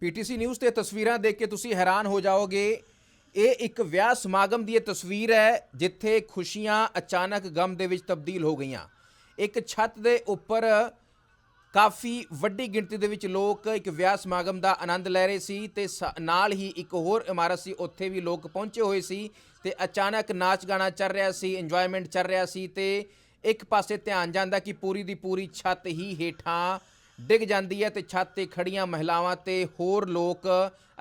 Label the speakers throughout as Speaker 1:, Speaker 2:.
Speaker 1: PTC news ਤੇ ਤਸਵੀਰਾਂ ਦੇਖ ਕੇ ਤੁਸੀਂ ਹੈਰਾਨ ਹੋ ਜਾਓਗੇ। ਇਹ ਇੱਕ ਵਿਆਹ ਸਮਾਗਮ ਦੀ ਇਹ ਤਸਵੀਰ ਹੈ, ਜਿੱਥੇ ਖੁਸ਼ੀਆਂ ਅਚਾਨਕ ਗਮ ਦੇ ਵਿੱਚ ਤਬਦੀਲ ਹੋ ਗਈਆਂ। ਇੱਕ ਛੱਤ ਦੇ ਉੱਪਰ ਕਾਫੀ ਵੱਡੀ ਗਿਣਤੀ ਦੇ ਵਿੱਚ ਲੋਕ ਇੱਕ ਵਿਆਹ ਸਮਾਗਮ ਦਾ ਆਨੰਦ ਲੈ ਰਹੇ ਸੀ ਤੇ ਸ- ਨਾਲ ਹੀ ਇੱਕ ਹੋਰ ਇਮਾਰਤ ਸੀ, ਉੱਥੇ ਵੀ ਲੋਕ ਪਹੁੰਚੇ ਹੋਏ ਸੀ ਤੇ ਅਚਾਨਕ ਨਾਚ ਗਾਣਾ ਚੱਲ ਰਿਹਾ ਸੀ ਇੰਜੋਇਮੈਂਟ ਚੱਲ ਰਿਹਾ ਸੀ ਤੇ ਇੱਕ ਪਾਸੇ ਧਿਆਨ ਜਾਂਦਾ ਕਿ ਪੂਰੀ ਦੀ ਪੂਰੀ ਛੱਤ ਹੀ ਹੇਠਾਂ ਡਿੱਗ ਜਾਂਦੀ ਹੈ ਤੇ ਛੱਤ ਤੇ ਖੜੀਆਂ ਮਹਿਲਾਵਾਂ ਤੇ ਹੋਰ ਲੋਕ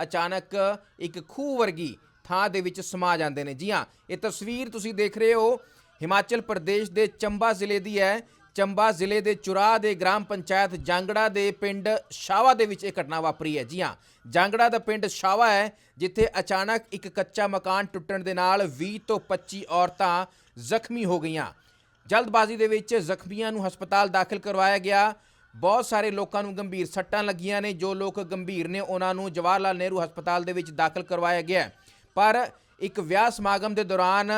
Speaker 1: ਅਚਾਨਕ ਇੱਕ ਖੂਹ ਵਰਗੀ ਥਾਂ ਦੇ ਵਿੱਚ ਸਮਾ ਜਾਂਦੇ ਨੇ। ਜੀ ਹਾਂ, ਇਹ ਤਸਵੀਰ ਤੁਸੀਂ ਦੇਖ ਰਹੇ ਹੋ। ਹਿਮਾਚਲ ਪ੍ਰਦੇਸ਼ ਦੇ ਚੰਬਾ ਜ਼ਿਲ੍ਹੇ ਦੀ ਹੈ। ਚੰਬਾ ਜ਼ਿਲ੍ਹੇ ਦੇ ਚੁਰਾਹ ਦੇ ਗ੍ਰਾਮ ਪੰਚਾਇਤ ਜਾਂਗੜਾ ਦੇ ਪਿੰਡ ਸ਼ਾਵਾ ਦੇ ਵਿੱਚ ਇਹ ਘਟਨਾ ਵਾਪਰੀ ਹੈ। ਜੀ ਹਾਂ, ਜਾਂਗੜਾ ਦਾ ਪਿੰਡ ਸ਼ਾਵਾ ਹੈ, ਜਿੱਥੇ ਅਚਾਨਕ ਇੱਕ ਕੱਚਾ ਮਕਾਨ ਟੁੱਟਣ ਦੇ ਨਾਲ 20 ਤੋਂ 25 ਔਰਤਾਂ ਜ਼ਖਮੀ ਹੋ ਗਈਆਂ। ਜਲਦਬਾਜ਼ੀ ਦੇ ਵਿੱਚ ਜ਼ਖਮੀਆਂ ਨੂੰ ਹਸਪਤਾਲ ਦਾਖਲ ਕਰਵਾਇਆ ਗਿਆ। ਬਹੁਤ ਸਾਰੇ ਲੋਕਾਂ ਨੂੰ ਗੰਭੀਰ ਸੱਟਾਂ ਲੱਗੀਆਂ ਨੇ, ਜੋ ਲੋਕ ਗੰਭੀਰ ਨੇ, ਉਹਨਾਂ ਨੂੰ ਜਵਾਹਰ ਲਾਲ ਨਹਿਰੂ ਹਸਪਤਾਲ ਦੇ ਵਿੱਚ ਦਾਖਲ ਕਰਵਾਇਆ ਗਿਆ ਪਰ ਇੱਕ ਵਿਆਹ ਸਮਾਗਮ ਦੇ ਦੌਰਾਨ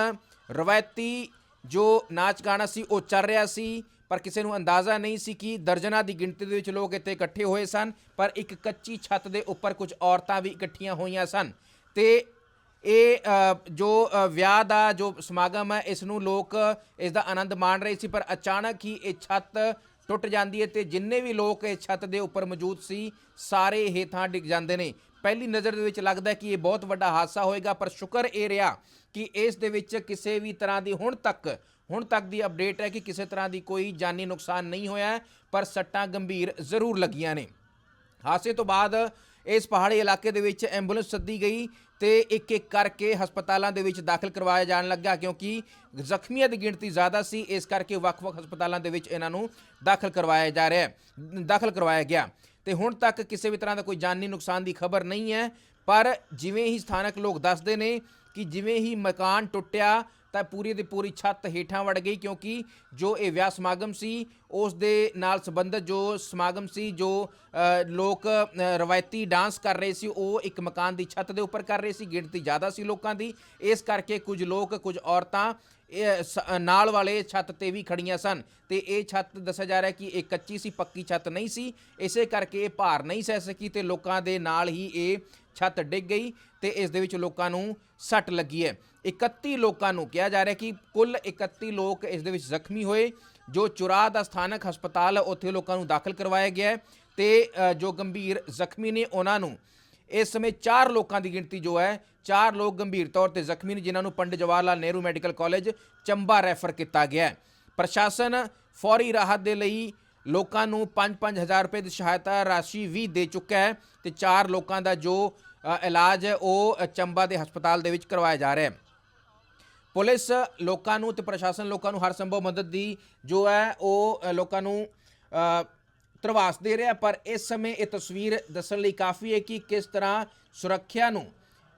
Speaker 1: ਰਵਾਇਤੀ ਜੋ ਨਾਚ ਗਾਣਾ ਸੀ, ਉਹ ਚੱਲ ਰਿਹਾ ਸੀ, ਪਰ ਕਿਸੇ ਨੂੰ ਅੰਦਾਜ਼ਾ ਨਹੀਂ ਸੀ ਕਿ ਦਰਜਨਾਂ ਦੀ ਗਿਣਤੀ ਦੇ ਵਿੱਚ ਲੋਕ ਇੱਥੇ ਇਕੱਠੇ ਹੋਏ ਸਨ, ਪਰ ਇੱਕ ਕੱਚੀ ਛੱਤ ਦੇ ਉੱਪਰ ਕੁਝ ਔਰਤਾਂ ਵੀ ਇਕੱਠੀਆਂ ਹੋਈਆਂ ਸਨ। ਤੇ ਇਹ ਜੋ ਵਿਆਹ ਦਾ ਜੋ ਸਮਾਗਮ ਹੈ, ਇਸ ਨੂੰ ਲੋਕ, ਇਸ ਦਾ ਆਨੰਦ ਮਾਣ ਰਹੇ ਸੀ, ਪਰ ਅਚਾਨਕ ਹੀ ਇਹ ਛੱਤ ਟੁੱਟ ਜਾਂਦੀ ਹੈ ਤੇ ਜਿੰਨੇ ਵੀ ਲੋਕ ਇਸ ਛੱਤ ਦੇ ਉੱਪਰ ਮੌਜੂਦ ਸੀ, ਸਾਰੇ ਹੇਠਾਂ ਡਿੱਗ ਜਾਂਦੇ ਨੇ। ਪਹਿਲੀ ਨਜ਼ਰ ਦੇ ਵਿੱਚ ਲੱਗਦਾ ਕਿ ਇਹ ਬਹੁਤ ਵੱਡਾ ਹਾਦਸਾ ਹੋਏਗਾ, ਪਰ ਸ਼ੁਕਰ ਇਹ ਰਿਹਾ ਕਿ ਇਸ ਦੇ ਵਿੱਚ ਕਿਸੇ ਵੀ ਤਰ੍ਹਾਂ ਦੀ ਹੁਣ ਤੱਕ ਹੁਣ ਤੱਕ ਦੀ ਅਪਡੇਟ ਹੈ ਕਿ ਕਿਸੇ ਤਰ੍ਹਾਂ ਦੀ ਕੋਈ ਜਾਨੀ ਨੁਕਸਾਨ ਨਹੀਂ ਹੋਇਆ ਪਰ ਸੱਟਾਂ ਗੰਭੀਰ ਜ਼ਰੂਰ ਲੱਗੀਆਂ ਨੇ। ਹਾਦਸੇ ਤੋਂ ਬਾਅਦ ਇਸ ਪਹਾੜੀ ਇਲਾਕੇ ਦੇ ਵਿੱਚ ਐਂਬੂਲੈਂਸ ਸੱਦੀ ਗਈ ਤੇ ਇੱਕ ਇੱਕ ਕਰਕੇ ਹਸਪਤਾਲਾਂ ਦੇ ਵਿੱਚ ਦਾਖਲ ਕਰਵਾਇਆ ਜਾਣ ਲੱਗਾ ਕਿਉਂਕਿ ਜ਼ਖਮੀਆਂ ਦੀ ਗਿਣਤੀ ਜ਼ਿਆਦਾ ਸੀ, ਇਸ ਕਰਕੇ ਵੱਖ-ਵੱਖ ਹਸਪਤਾਲਾਂ ਦੇ ਵਿੱਚ ਇਹਨਾਂ ਨੂੰ ਦਾਖਲ ਕਰਵਾਇਆ ਜਾ ਰਿਹਾ ਹੈ, ਦਾਖਲ ਕਰਵਾਇਆ ਗਿਆ। ਤੇ ਹੁਣ ਤੱਕ ਕਿਸੇ ਵੀ ਤਰ੍ਹਾਂ ਦਾ ਕੋਈ ਜਾਨੀ ਨੁਕਸਾਨ ਦੀ ਖਬਰ ਨਹੀਂ ਹੈ, ਪਰ ਜਿਵੇਂ ਹੀ ਸਥਾਨਕ ਲੋਕ ਦੱਸਦੇ ਨੇ ਕਿ ਜਿਵੇਂ ਹੀ ਮਕਾਨ ਟੁੱਟਿਆ ਤਾਂ ਪੂਰੀ ਦੀ ਪੂਰੀ ਛੱਤ ਹੇਠਾਂ ਵੜ ਗਈ, ਕਿਉਂਕਿ ਜੋ ਇਹ ਵਿਆਹ ਸਮਾਗਮ ਸੀ, ਉਸ ਦੇ ਨਾਲ ਸੰਬੰਧਿਤ ਜੋ ਸਮਾਗਮ ਸੀ, ਜੋ ਲੋਕ ਰਵਾਇਤੀ ਡਾਂਸ ਕਰ ਰਹੇ ਸੀ, ਉਹ ਇੱਕ ਮਕਾਨ ਦੀ ਛੱਤ ਦੇ ਉੱਪਰ ਕਰ ਰਹੇ ਸੀ, ਗਿਣਤੀ ਜ਼ਿਆਦਾ ਸੀ ਲੋਕਾਂ ਦੀ। ਇਸ ਕਰਕੇ ਕੁਝ ਲੋਕ, ਕੁਝ ਔਰਤਾਂ ਨਾਲ ਵਾਲੇ ਛੱਤ ਤੇ ਵੀ ਖੜੀਆਂ ਸਨ। ਤੇ ਇਹ ਛੱਤ ਦੱਸਿਆ ਜਾ ਰਿਹਾ ਕਿ ਇਹ ਕੱਚੀ ਸੀ, ਪੱਕੀ ਛੱਤ ਨਹੀਂ ਸੀ। ਇਸੇ ਕਰਕੇ ਇਹ ਭਾਰ ਨਹੀਂ ਸਹਿ ਸਕੀ ਤੇ ਲੋਕਾਂ ਦੇ ਨਾਲ ਹੀ ਇਹ ਛੱਤ ਡਿੱਗ ਗਈ ਤੇ ਇਸ ਦੇ ਵਿੱਚ ਲੋਕਾਂ ਨੂੰ ਸੱਟ ਲੱਗੀ ਹੈ। 31 ਲੋਕਾਂ ਨੂੰ ਕਿਹਾ ਜਾ ਰਿਹਾ ਕਿ ਕੁੱਲ 31 ਲੋਕ ਇਸ ਦੇ ਵਿੱਚ ਜ਼ਖਮੀ ਹੋਏ, ਜੋ ਚੁਰਾਹ ਦਾ ਸਥਾਨਕ ਹਸਪਤਾਲ ਹੈ ਉੱਥੇ ਲੋਕਾਂ ਨੂੰ ਦਾਖਲ ਕਰਵਾਇਆ ਗਿਆ ਹੈ ਤੇ ਜੋ ਗੰਭੀਰ ਜ਼ਖਮੀ ਨੇ ਉਹਨਾਂ ਨੂੰ ਇਸ ਸਮੇਂ 4 ਲੋਕਾਂ ਦੀ ਗਿਣਤੀ ਜੋ ਹੈ 4 ਲੋਕ ਗੰਭੀਰ ਤੌਰ ਤੇ ਜ਼ਖਮੀ ਨੇ, ਜਿਨ੍ਹਾਂ ਨੂੰ Pandit Jawahar Lal Nehru medical college Chamba refer ਕੀਤਾ ਗਿਆ ਹੈ। ਪ੍ਰਸ਼ਾਸਨ ਫੌਰੀ ਰਾਹਤ ਦੇ ਲਈ ਲੋਕਾਂ ਨੂੰ 5-5000 ਰੁਪਏ ਦੀ ਸਹਾਇਤਾ ਰਾਸ਼ੀ ਵੀ ਦੇ ਚੁੱਕਾ ਹੈ ਤੇ 4 ਲੋਕਾਂ ਦਾ ਜੋ ਇਲਾਜ ਹੈ, ਉਹ ਚੰਬਾ ਦੇ ਹਸਪਤਾਲ ਦੇ ਵਿੱਚ ਕਰਵਾਇਆ ਜਾ ਰਿਹਾ ਹੈ। ਪੁਲਿਸ ਲੋਕਾਂ ਨੂੰ ਤੇ ਪ੍ਰਸ਼ਾਸਨ ਲੋਕਾਂ ਨੂੰ ਹਰ ਸੰਭਵ ਮਦਦ ਦੀ ਜੋ ਹੈ, ਉਹ ਲੋਕਾਂ ਨੂੰ ਧਰਵਾਸ ਦੇ ਰਿਹਾ, ਪਰ ਇਸ ਸਮੇਂ ਇਹ ਤਸਵੀਰ ਦੱਸਣ ਲਈ ਕਾਫੀ ਹੈ ਕਿ ਕਿਸ ਤਰ੍ਹਾਂ ਸੁਰੱਖਿਆ ਨੂੰ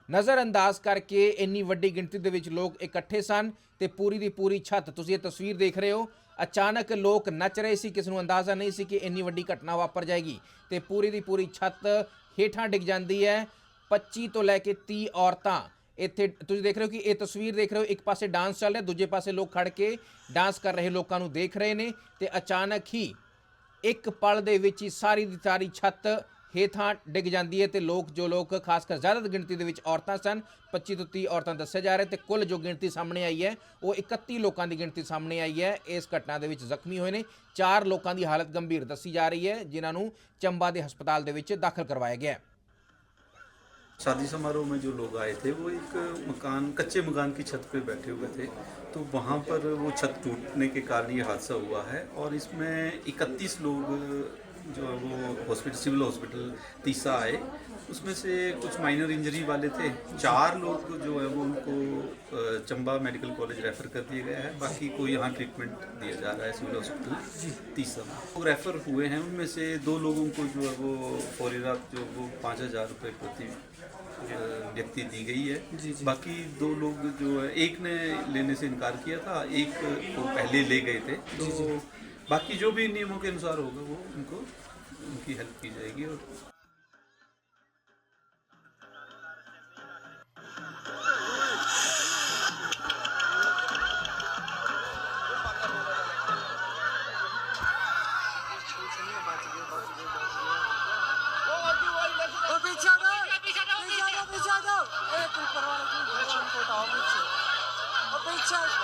Speaker 1: ਨਜ਼ਰਅੰਦਾਜ਼ ਕਰਕੇ ਇੰਨੀ ਵੱਡੀ ਗਿਣਤੀ ਦੇ ਵਿੱਚ ਲੋਕ ਇਕੱਠੇ ਸਨ ਤੇ ਪੂਰੀ ਦੀ ਪੂਰੀ ਛੱਤ। ਤੁਸੀਂ ਇਹ ਤਸਵੀਰ ਦੇਖ ਰਹੇ ਹੋ। ਅਚਾਨਕ ਲੋਕ ਨੱਚ ਰਹੇ ਸੀ, ਕਿਸ ਨੂੰ ਅੰਦਾਜ਼ਾ ਨਹੀਂ ਸੀ ਕਿ ਇੰਨੀ ਵੱਡੀ ਘਟਨਾ ਵਾਪਰ ਜਾਏਗੀ ਤੇ ਪੂਰੀ ਦੀ ਪੂਰੀ ਛੱਤ ਹੇਠਾਂ ਡਿੱਗ ਜਾਂਦੀ ਹੈ। 25 ਤੋਂ ਲੈ ਕੇ 30 ਔਰਤਾਂ ਇੱਥੇ, ਤੁਸੀਂ ਦੇਖ ਰਹੇ ਹੋ ਕਿ ਇਹ ਤਸਵੀਰ ਦੇਖ ਰਹੇ ਹੋ, ਇੱਕ ਪਾਸੇ ਡਾਂਸ ਚੱਲ ਰਿਹਾ, ਦੂਜੇ ਪਾਸੇ ਲੋਕ ਖੜ ਕੇ ਡਾਂਸ ਕਰ ਰਹੇ ਲੋਕਾਂ ਨੂੰ ਦੇਖ ਰਹੇ ਨੇ ਤੇ ਅਚਾਨਕ ਹੀ ਇੱਕ ਪਲ ਦੇ ਵਿੱਚ ਹੀ ਸਾਰੀ ਦੀ ਸਾਰੀ ਛੱਤ ਹੇਠਾਂ ਡਿੱਗ ਜਾਂਦੀ ਹੈ ਤੇ ਲੋਕ ਜੋ ਲੋਕ ਖਾਸ ਕਰ ਜ਼ਿਆਦਾ ਗਿਣਤੀ ਦੇ ਵਿੱਚ ਔਰਤਾਂ ਸਨ 25 ਤੋਂ 30 ਔਰਤਾਂ ਦੱਸਿਆ ਜਾ ਰਿਹਾ ਤੇ ਕੁੱਲ ਜੋ ਗਿਣਤੀ ਸਾਹਮਣੇ ਆਈ ਹੈ, ਉਹ 31 ਲੋਕਾਂ ਦੀ ਗਿਣਤੀ ਸਾਹਮਣੇ ਆਈ ਹੈ। ਇਸ ਘਟਨਾ ਦੇ ਵਿੱਚ ਜ਼ਖਮੀ ਹੋਏ ਨੇ ਚਾਰ ਲੋਕਾਂ ਦੀ ਹਾਲਤ ਗੰਭੀਰ ਦੱਸੀ ਜਾ ਰਹੀ ਹੈ, ਜਿਨ੍ਹਾਂ ਨੂੰ ਚੰਬਾ ਦੇ ਹਸਪਤਾਲ ਦੇ ਵਿੱਚ ਦਾਖਲ ਕਰਵਾਇਆ ਗਿਆ ਹੈ।
Speaker 2: शादी समारोह में जो लोग आए थे, वो एक मकान, कच्चे मकान की छत पे बैठे हुए थे। तो वहाँ पर वो छत टूटने के कारण ये हादसा हुआ है और इसमें 31 लोग जो वो हॉस्पिटल सिविल हॉस्पिटल तीसा आए उसमें से कुछ माइनर इंजरी वाले थे। चार लोग जो है वो उनको चंबा मेडिकल कॉलेज रेफर कर दिया गया है। बाकी को यहाँ ट्रीटमेंट दिया जा रहा है सिविल हॉस्पिटल तीसा में। वो रेफर हुए हैं उनमें से दो लोगों को जो है वो फौरी रात जो वो पाँच हज़ार रुपये प्रति व्यक्ति दी गई है। जी जी। बाकी दो लोग जो है एक ने लेने से इनकार किया था एक को पहले ले गए थे। तो बाकी जो भी नियमों के अनुसार होगा वो उनको, उनकी हेल्प की जाएगी और
Speaker 3: Church.